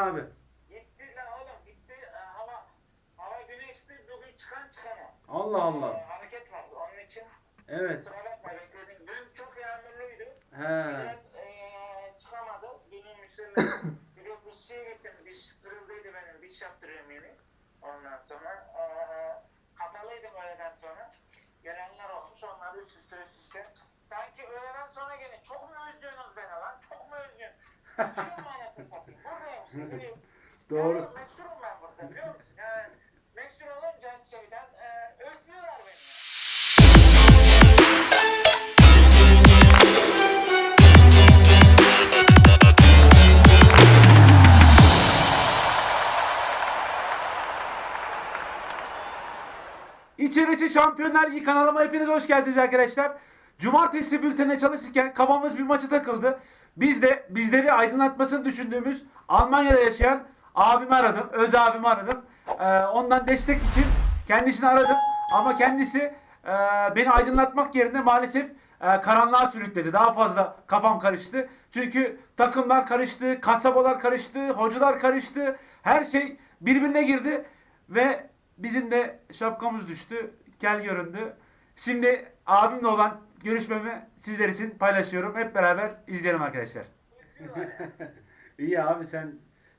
abi? Gitti lan oğlum gitti e, hava hava güneşli bugün çıkan çıkamam. Allah Allah. hareket var onun için Evet. kusura bakma bekledim. Dün çok yağmurluydu. He. Millet eee çıkamadı. Benim müşterilerim İçerisi Şampiyonlar Ligi kanalıma hepiniz hoş geldiniz arkadaşlar. Cumartesi bültenine çalışırken kafamız bir maçı takıldı. Biz de bizleri aydınlatmasını düşündüğümüz Almanya'da yaşayan abimi aradım. Öz abimi aradım. Ee, ondan destek için kendisini aradım. Ama kendisi e, beni aydınlatmak yerine maalesef e, karanlığa sürükledi. Daha fazla kafam karıştı. Çünkü takımlar karıştı, kasabalar karıştı, hocalar karıştı. Her şey birbirine girdi. Ve bizim de şapkamız düştü. Kel göründü. Şimdi abimle olan görüşmemi sizler için paylaşıyorum. Hep beraber izleyelim arkadaşlar. İyi abi sen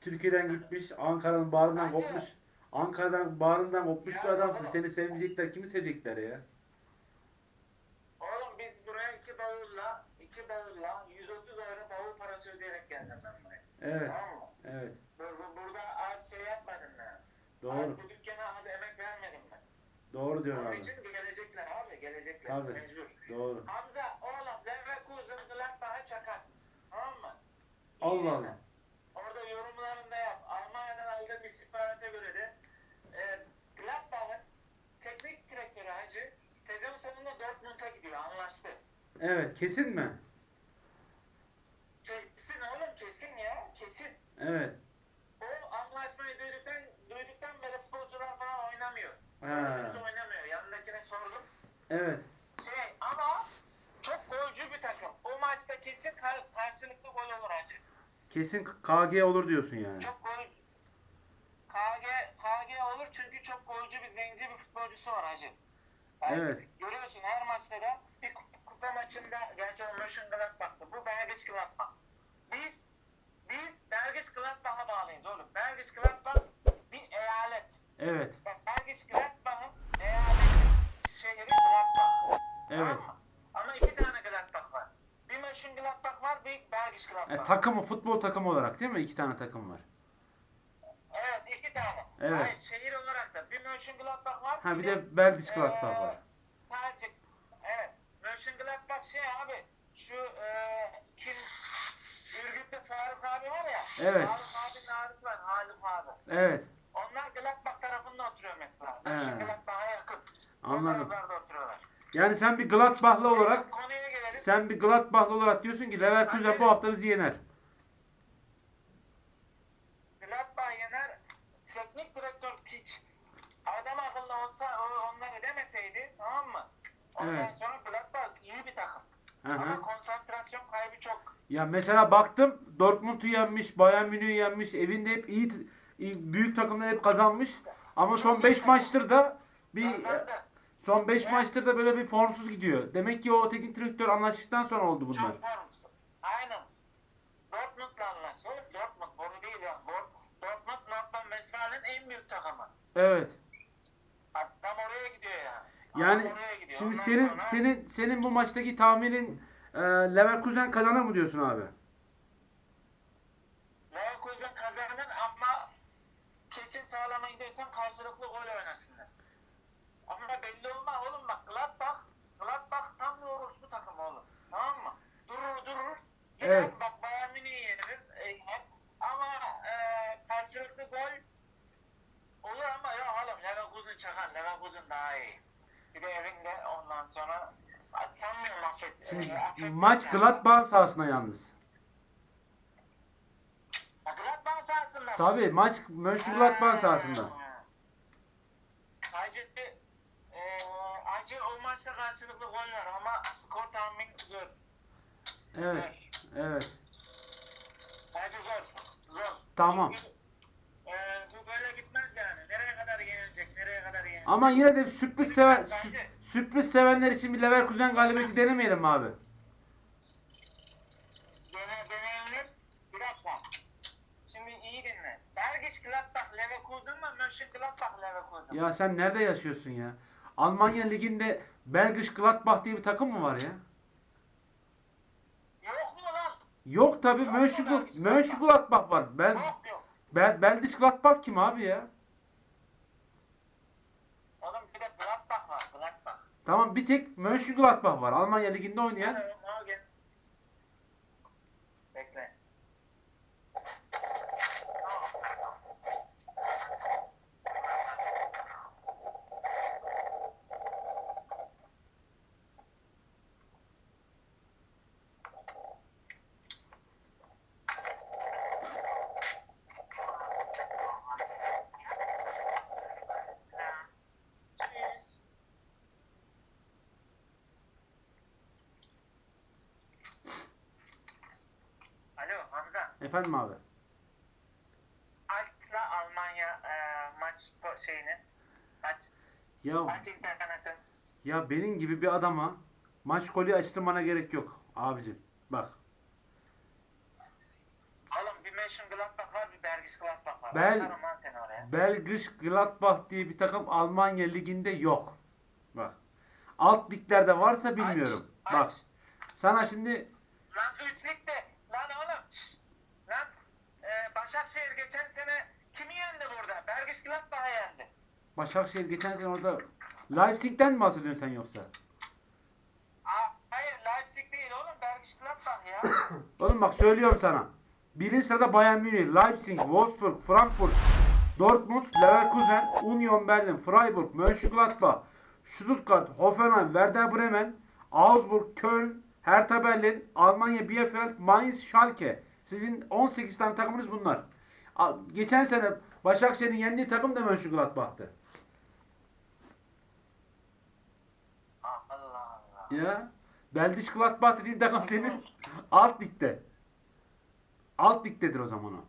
Türkiye'den gitmiş, Ankara'nın bağrından kopmuş. Ankara'dan bağrından kopmuş bir adamsın. Seni sevmeyecekler. Kimi sevecekler ya? Oğlum biz buraya iki bavulla, iki bavulla 130 euro bavul parası ödeyerek geldim ben buraya. Evet. Tamam mı? Evet. Bur- bur- burada az şey yapmadım ben. Doğru. Az dükkana az emek vermedim ben. Doğru diyorsun Onun abi. için gelecekler abi, gelecekler. Tabii. Mecbur. Doğru. Hamza oğlum Leverkusen Gladbach'a çakar. Tamam mı? İyi Allah. Allah. Orada yorumlarını da yap. Almanya'dan aldığım istihbarata göre de e, Gladbach'ın teknik direktörü Hacı sezon sonunda Dortmund'a gidiyor. Anlaştı. Evet. Kesin mi? Kesin oğlum kesin ya. Kesin. Evet. O anlaşmayı duyduktan, duyduktan beri futbolcular falan oynamıyor. Ha. Kimse oynamıyor. Yanındakine sordum. Evet. Şey ama çok golcü bir takım. O maçta kesin kar- karşılıklı gol olur Hacı. Kesin KG olur diyorsun yani. Çok gol KG, KG olur çünkü çok golcü bir zenci bir futbolcusu var Hacı. Yani Evet. Görüyorsun her maçta da bir kup- kupa maçında gerçi o Mönchengladbach'tı. Bu Belgisch Gladbach. Biz biz Belgisch Gladbach'a bağlıyız oğlum. Belgisch Gladbach bir eyalet. Evet. Belgisch Gladbach'ın eyaleti şehri Gladbach. Evet. Tamam mı? Ama iki tane Gladbach var. Bir Mönchengladbach var, bir Belgisch Gladbach. E, takımı, futbol takımı olarak değil mi? İki tane takım var. Evet iki tane. Evet. Hayır, şehir olarak da bir Mönchengladbach var. Ha bir de Belgisch Gladbach eee, var. Sadece evet. Mönchengladbach şey abi şu eee kim Ürgüp'te Faruk abi var ya. Evet. Faruk abinin abisi var Halim abi. Evet. Onlar Gladbach tarafında oturuyor mesela. He. Mönchengladbach'a yakın. Anladım. O taraflarda oturuyorlar. Yani sen bir Gladbach'lı olarak. Sen bir Gladbach'lı olarak diyorsun ki Leverkusen bu hafta bizi yener. Gladbach yener. Teknik direktör piç. Adam akıllı olsa o onları demeseydi tamam mı? Ondan Evet. sonra Gladbach iyi bir takım. Hı Ama konsantrasyon kaybı çok. Ya mesela baktım Dortmund'u yenmiş, Bayern Münih'i yenmiş. Evinde hep iyi, iyi büyük takımlar hep kazanmış. Ama son 5 maçtır da bir Kazandı. Son 5 maçtır da böyle bir formsuz gidiyor. Demek ki o teknik direktör anlaştıktan sonra oldu bunlar. Çok formsuz. Aynen. Dortmund'la anlaştı. Oğlum Dortmund boru değil ya. Dort- Dortmund Nordrhein Westfalen'in en büyük takımı. Evet. Adam oraya gidiyor Yani oraya gidiyor. şimdi Ondan senin sonra- senin senin bu maçtaki tahminin e, Leverkusen kazanır mı diyorsun abi? Leverkusen kazanır ama kesin sağlama gidiyorsan karşılıklı gol oynasınlar. Ama belli olmaz oğlum bak Gladbach, Gladbach tam bir orospu takım oğlum. Tamam mı? Durur durur. Gider Evet. bak Bayern Münih'i yenir. e, yener. ama e, karşılıklı gol olur ama ya oğlum Leverkusen çakar. Leverkusen daha iyi. Bir de evinde ondan sonra sanmıyorum affet. Şimdi e, affet- maç Gladbach sahasında yalnız. Gladbach sahasında? Tabii maç Mönchengladbach sahasında. Hacı, e, Hacı o maçta karşılıklı gol var ama skor tahmin zor. Evet. Evet. Hacı zor. Zor. Tamam. Çünkü, e, bu böyle gitmez yani. Nereye kadar yenilecek, nereye kadar yenilecek. Ama yine de sürpriz seven sü- sürpriz sevenler için bir Leverkusen galibiyeti denemeyelim mi abi? Dene, deneyelim. Bir dakika. Şimdi iyi dinle. Bergisch Gladbach Leverkusen mı? Mönchengladbach Leverkusen. Ya sen nerede yaşıyorsun ya? Almanya liginde Belgisch Gladbach diye bir takım mı var ya? Yok tabi Yok mu Mönchengl- Belgisch Mönchengladbach var. Bel Yok yok. Bel Belgisch Gladbach kim abi ya? Oğlum bir de Gladbach var. Gladbach. Tamam bir tek Mönchengladbach var. Almanya liginde oynayan. Bekle. Efendim abi. Alp'la Almanya e, maç şeyini maç Ya maç interneti. ya benim gibi bir adama maç golü açtırmana gerek yok abicim. Bak. Oğlum bir Mönchengladbach var bir Bergisch Gladbach var. Oraya. Belgisch Gladbach diye bir takım Almanya liginde yok. Bak. Alt liglerde varsa bilmiyorum. Aç, Bak. aç. Sana şimdi Lan üçlük de lan oğlum. şşt, Lan e, Başakşehir geçen sene kimi yendi Bergisch Gladbach'ı yendi. Başakşehir geçen sene orada Leipzig'ten mi bahsediyorsun sen yoksa? Aa, hayır Leipzig değil oğlum Gladbach ya. Oğlum bak söylüyorum sana. Birinci sırada Bayern Münih, Leipzig, Wolfsburg, Frankfurt, Dortmund, Leverkusen, Union Berlin, Freiburg, Mönchengladbach, Stuttgart, Hoffenheim, Werder Bremen, Augsburg, Köln, Hertha Berlin, Almanya Bielefeld, Mainz, Schalke. Sizin 18 tane takımınız bunlar. Geçen sene Başakşehir'in yendiği takım da Mönchengladbach'tı. Allah Allah. Ya. Beldiş Gladbach dediğin takım senin alt ligde. Alt ligdedir o zaman o.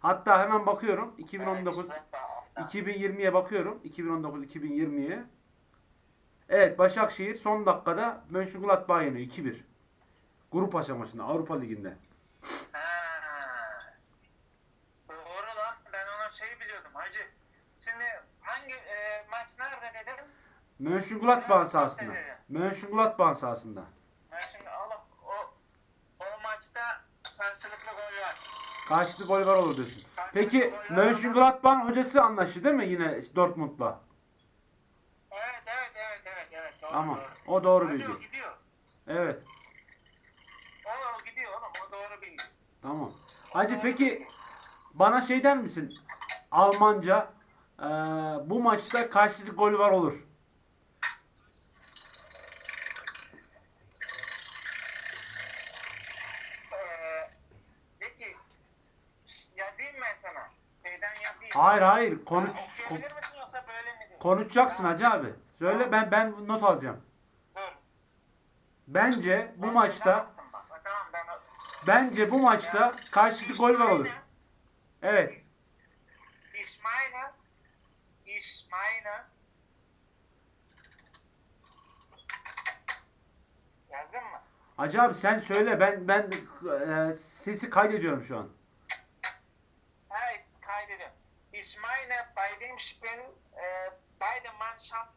Hatta hemen bakıyorum 2019 Bergisch Gladbach. 2020'ye bakıyorum 2019 2020'ye. Evet Başakşehir son dakikada Mönchengladbach'ı yeniyor 2-1. Grup aşamasında Avrupa Ligi'nde. Ha. Doğru lan. Ben ona şey biliyordum hacı. Şimdi hangi e, maç nerede dedim? Mönchengladbach'ın sahasında. Mönchengladbach'ın sahasında. Oğlum o o maçta karşılıklı gol var. Karşılıklı gol var olur diyorsun. Peki Mönchengladbach'ın hocası anlaştı değil mi yine Dortmund'la? Evet evet evet evet evet. Doğru, Tamam. doğru. O doğru bilgi. o gidiyor. Evet. O, o gidiyor oğlum o doğru bilgi. Tamam. Hacı peki bana şey der misin? Almanca eee, bu maçta karşılıklı gol var olur. Ee, peki yazayım ben sana. Şeyden yazayım. Hayır hayır konuş Ha, Okuyabilir misin yoksa böyle mi? konuşacaksın hacı abi. Söyle ben ben not alacağım. Dur. Bence bu maçta yazamazsın bak. Ha, Tamam ben o- bence bu maçta karşılıklı gol var olur. Evet. Ich meine, ich meine. Yazdın mı? Hacı abi sen söyle ben ben eee, sesi kaydediyorum şu an. Evet, kaydediyorum. Ich meine, bei dem Spiel äh, beide Mannschaft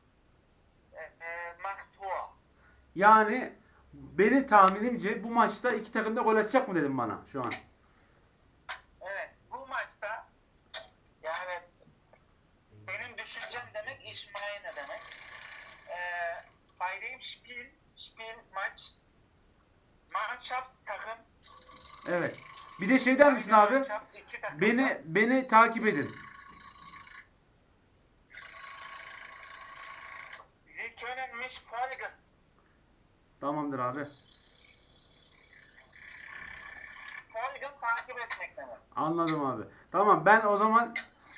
äh, äh, macht Tor. Yani benim tahminimce bu maçta iki takım da gol atacak mı dedim bana şu an. Evet, bu maçta yani benim düşüncem demek meine demek. Äh, bei dem Spiel, Spiel, maç, Mannschaft takım. Evet. Bir de şey der misin abi? Beni beni takip edin. Tamamdır abi. Folgen takip etmek demek. Anladım abi. Tamam ben o zaman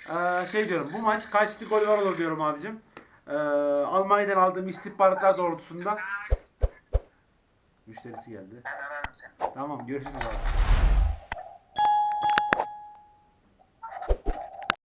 eee, şey diyorum. Bu maç kaçlı gol var olur diyorum abicim. Eee, Almanya'dan aldığım istihbaratlar doğrultusunda. Müşterisi geldi. Tamam görüşürüz abi.